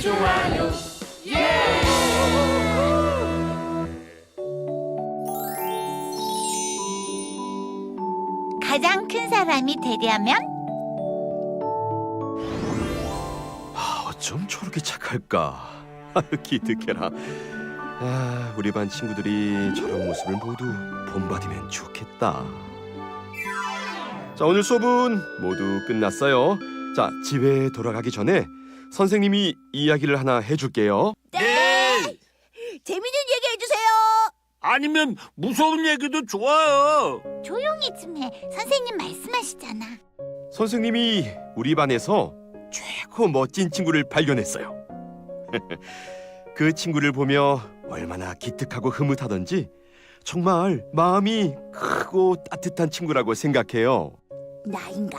좋아요 예 가장 큰 사람이 되려면 아, 어쩜 저렇게 착할까? 기특해라. 아, 우리 반 친구들이 저런 모습을 모두 본받으면 좋겠다. 자, 오늘 수업은 모두 끝났어요. 자, 집에 돌아가기 전에 선생님이 이야기를 하나 해줄게요. 네. 재밌는 얘기 해주세요. 아니면 무서운 얘기도 좋아요. 조용히 좀 해. 선생님 말씀하시잖아. 선생님이 우리 반에서 최고 멋진 친구를 발견했어요. 그 친구를 보며 얼마나 기특하고 흐뭇하던지 정말 마음이 크고 따뜻한 친구라고 생각해요. 나인가?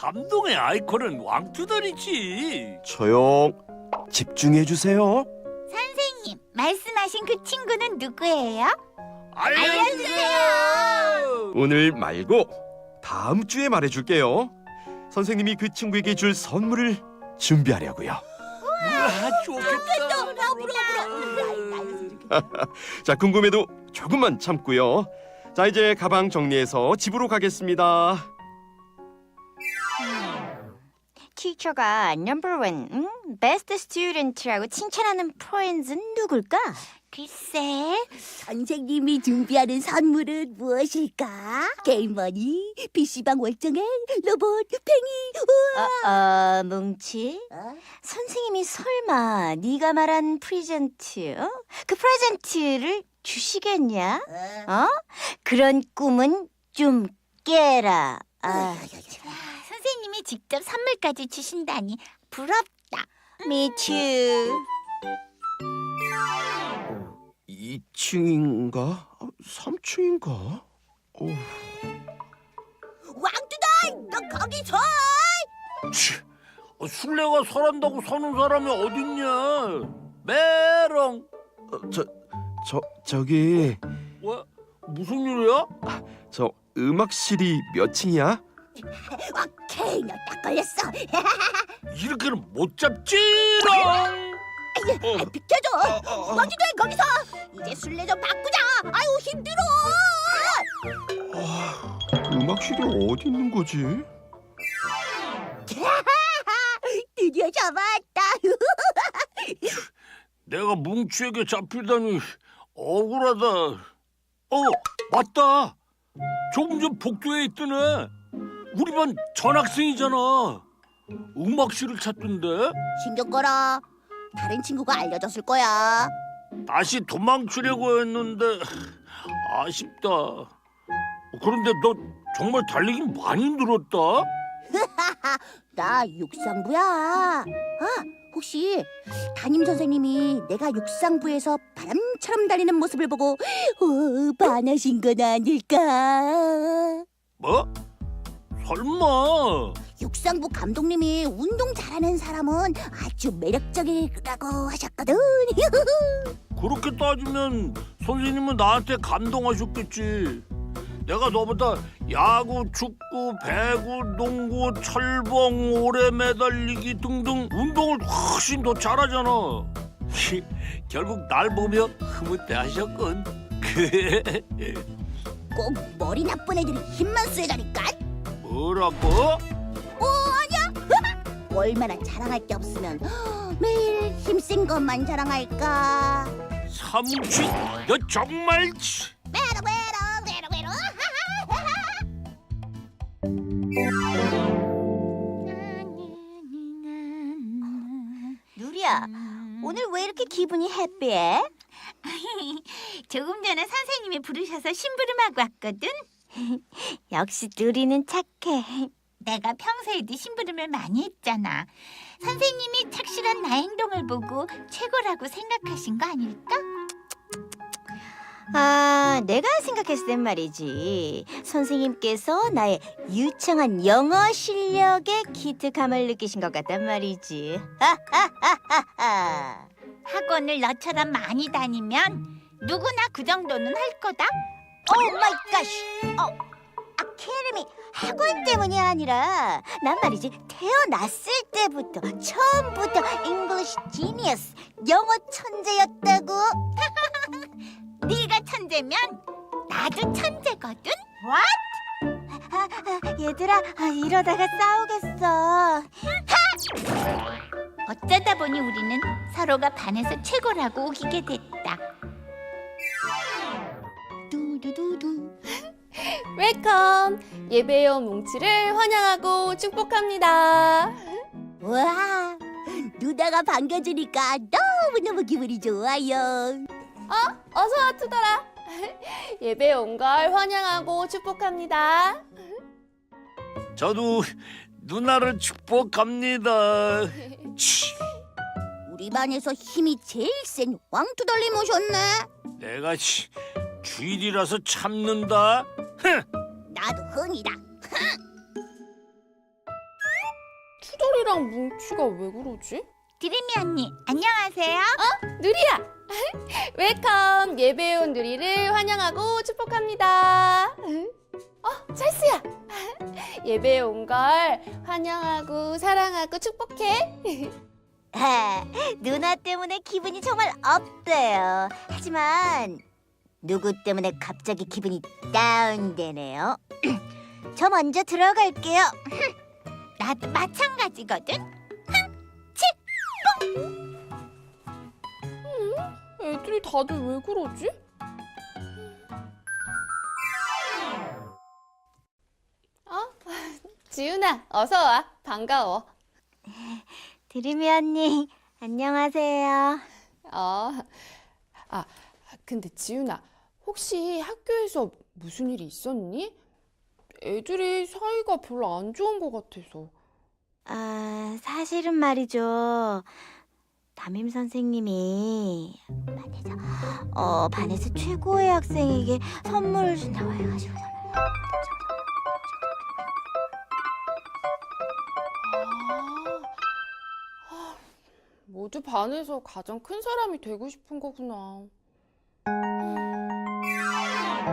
감동의 아이콘은 왕투덜이지. 조용. 집중해 주세요. 선생님 말씀하신 그 친구는 누구예요? 알려주세요. 오늘 말고 다음 주에 말해 줄게요. 선생님이 그 친구에게 줄 선물을 준비하려고요. 아, 좋겠다. 자, 궁금해도 조금만 참고요. 자, 이제 가방 정리해서 집으로 가겠습니다. 티처가 넘버원, 음? 베스트 스튜던트라고 칭찬하는 프렌즈는 누굴까? 글쎄. 선생님이 준비하는 선물은 무엇일까? 게임머니, PC방 월정액, 로봇, 팽이. 우와. 어, 어, 뭉치. 어? 선생님이 설마 네가 말한 프레젠트, 어? 그 프레젠트를 주시겠냐? 어? 어? 그런 꿈은 좀 깨라. 아, 와, 선생님이 직접 선물까지 주신다니 부럽다. me too. 2층인가? 3층인가? 어, 왕두달, 너 거기 서. 치, 어, 술래가 설한다고 서는 사람이 어딨냐? 메롱. 어, 저, 저, 저기, 왜? 무슨 일이야? 저 음악실이 몇 층이야? 오케이, 너 딱 걸렸어. 이렇게는 못 잡지롱. 아, 비켜줘. 왕두달 거기서. 이제 술래 좀 바꾸자. 아유 힘들어. 아, 음악실이 어디 있는 거지? 드디어 잡았다. 내가 뭉치에게 잡히다니 억울하다. 어, 맞다. 조금 전 복도에 있던 애. 우리 반 전학생이잖아. 음악실을 찾던데 신경 꺼라. 다른 친구가 알려줬을 거야. 다시 도망치려고 했는데 아쉽다. 그런데 너 정말 달리기 많이 늘었다. 나 육상부야. 아, 혹시 담임 선생님이 내가 육상부에서 바람처럼 달리는 모습을 보고 어, 반하신 건 아닐까? 뭐? 설마? 육상부 감독님이 운동 잘하는 사람은 아주 매력적이라고 하셨거든. 그렇게 따지면 선생님은 나한테 감동하셨겠지. 내가 너보다 야구, 축구, 배구, 농구, 철봉, 오래 매달리기 등등 운동을 훨씬 더 잘하잖아. 결국 날 보며 흐뭇해하셨군. 꼭 머리 나쁜 애들이 힘만 쓰다니까. 뭐라고? 얼마나 자랑할 게 없으면 매일 힘센 것만 자랑할까. 삼치, 너 정말 치. 메로 메로 메로 메로. 누리야, 오늘 왜 이렇게 기분이 해피해? 조금 전에 선생님이 부르셔서 심부름하고 왔거든. 역시 누리는 착해. 내가 평소에도 심부름을 많이 했잖아. 선생님이 착실한 나 행동을 보고 최고라고 생각하신 거 아닐까? 아, 내가 생각했을 땐 말이지. 선생님께서 나의 유창한 영어 실력에 기특함을 느끼신 것 같단 말이지. 하하하하하. 학원을 너처럼 많이 다니면 누구나 그 정도는 할 거다. 오 마이 갓. 어. 아카데미 학원 때문이 아니라 난 말이지 태어났을 때부터 처음부터 잉글리시 지니어스 영어 천재였다고. 네가 천재면 나도 천재거든. 아, 얘들아, 아, 이러다가 싸우겠어. 어쩌다 보니 우리는 서로가 반에서 최고라고 우기게 됐다. 웰컴! 예배에 온 뭉치를 환영하고 축복합니다. 와, 누나가 반겨주니까 너무너무 기분이 좋아요. 어서 와, 투더라. 예배에 온 걸 환영하고 축복합니다. 저도 누나를 축복합니다. 치, 우리 반에서 힘이 제일 센 왕투덜님 오셨네. 내가 치, 쥐리라서 참는다. 나도 흥이다. 투덜이랑 뭉치가 왜 그러지? 드림이 언니, 안녕하세요. 누리야! 웰컴! 예배에 온 누리를 환영하고 축복합니다. 어, 찰스야! 예배에 온 걸 환영하고 사랑하고 축복해. 아, 누나 때문에 기분이 정말 업돼요. 하지만 누구 때문에 갑자기 기분이 다운되네요. 저 먼저 들어갈게요. 나도 마찬가지거든. 애들이 다들 왜 그러지? 어? 지훈아, 어서 와. 반가워. 드림이 언니, 안녕하세요. 어. 아, 근데 지훈아, 혹시 학교에서 무슨 일이 있었니? 애들이 사이가 별로 안 좋은 것 같아서. 아, 사실은 말이죠. 담임 선생님이 반에서 어 반에서 최고의 학생에게 선물을 준다고 해가지고 아, 아, 모두 반에서 가장 큰 사람이 되고 싶은 거구나.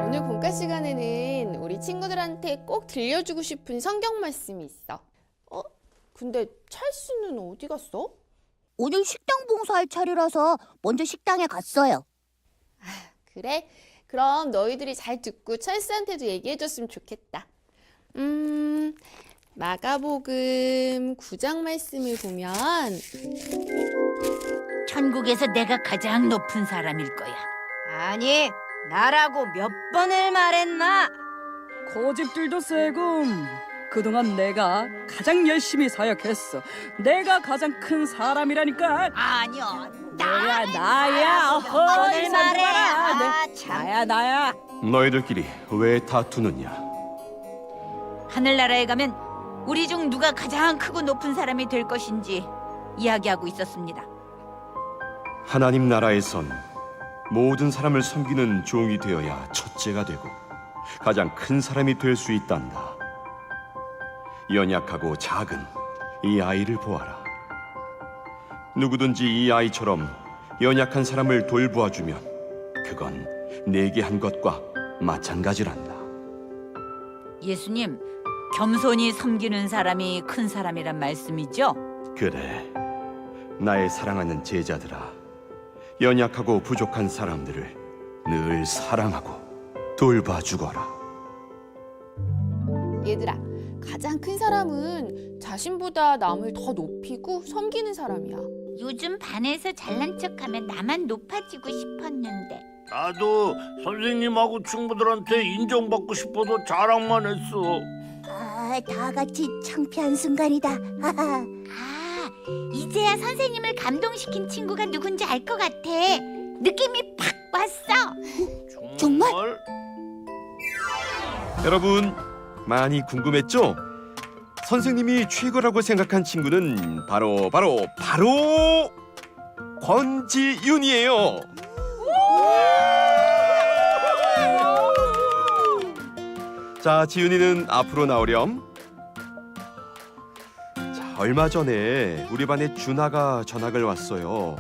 오늘 본과 시간에는 우리 친구들한테 꼭 들려주고 싶은 성경 말씀이 있어. 어? 근데 찰스는 어디 갔어? 오늘 식당 봉사할 차례라서 먼저 식당에 갔어요. 그래? 그럼 너희들이 잘 듣고 찰스한테도 얘기해줬으면 좋겠다. 음, 마가복음 9장 말씀을 보면 천국에서 내가 가장 높은 사람일 거야. 아니 나라고 몇 번을 말했나? 고집들도 세군. 그동안 내가 가장 열심히 사역했어. 내가 가장 큰 사람이라니까. 아니요. 내가 나야. 몇 번을 어이, 말해? 아, 네. 아, 참. 나야 나야. 너희들끼리 왜 다투느냐? 하늘나라에 가면 우리 중 누가 가장 크고 높은 사람이 될 것인지 이야기하고 있었습니다. 하나님 나라에선 모든 사람을 섬기는 종이 되어야 첫째가 되고 가장 큰 사람이 될 수 있단다. 연약하고 작은 이 아이를 보아라. 누구든지 이 아이처럼 연약한 사람을 돌보아주면 그건 내게 한 것과 마찬가지란다. 예수님, 겸손히 섬기는 사람이 큰 사람이란 말씀이죠? 그래, 나의 사랑하는 제자들아, 연약하고 부족한 사람들을 늘 사랑하고 돌봐주거라. 얘들아, 가장 큰 사람은 자신보다 남을 더 높이고 섬기는 사람이야. 요즘 반에서 잘난 척하면 나만 높아지고 싶었는데 나도 선생님하고 친구들한테 인정받고 싶어서 자랑만 했어. 아, 다 같이 창피한 순간이다. 하하. 아 이제야 선생님을 감동시킨 친구가 누군지 알 것 같아 느낌이 팍 왔어 정말? 여러분, 많이 궁금했죠? 선생님이 최고라고 생각한 친구는 바로 바로 바로 권지윤이에요. 자, 지윤이는 앞으로 나오렴. 자, 얼마 전에 우리 반에 준하가 전학을 왔어요.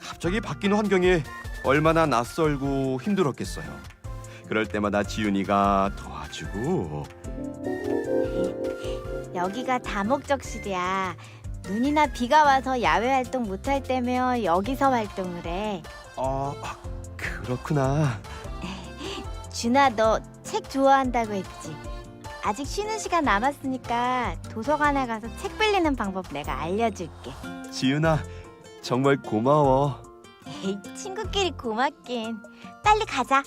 갑자기 바뀐 환경에 얼마나 낯설고 힘들었겠어요. 그럴 때마다 지윤이가 도와주고 여기가 다목적실이야. 눈이나 비가 와서 야외 활동 못 할 때면 여기서 활동을 해. 아 그렇구나 준아 너 책 좋아한다고 했지? 아직 쉬는 시간 남았으니까 도서관에 가서 책 빌리는 방법 내가 알려줄게. 지윤아 정말 고마워. 에이 친구끼리 고맙긴. 빨리 가자.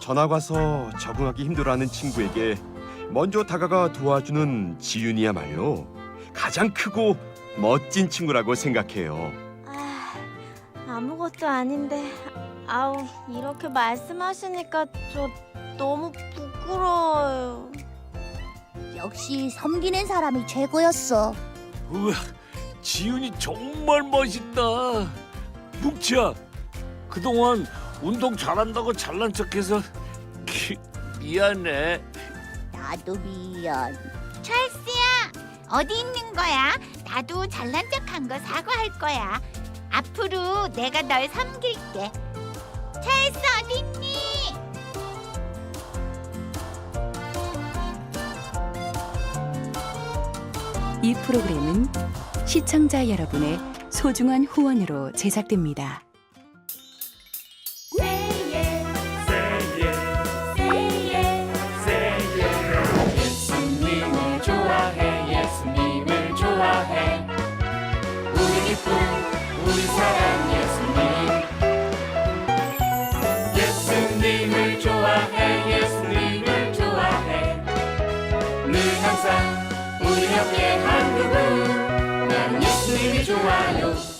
전학 와서 적응하기 힘들어하는 친구에게 먼저 다가가 도와주는 지윤이야말로 가장 크고 멋진 친구라고 생각해요. 아, 아무것도 아닌데 아우 이렇게 말씀하시니까 저 너무 부끄러워요. 역시 섬기는 사람이 최고였어. 우와, 지훈이 정말 멋있다. 뭉치야, 그동안 운동 잘한다고 잘난 척해서 키, 미안해. 나도 미안. 찰스야 어디 있는 거야? 나도 잘난 척한 거 사과할 거야. 앞으로 내가 널 섬길게. 찰스 어디 있니? 이 프로그램은 시청자 여러분의 소중한 후원으로 제작됩니다. 우리 옆에 한 그분 나는 예수님이 좋아요. 예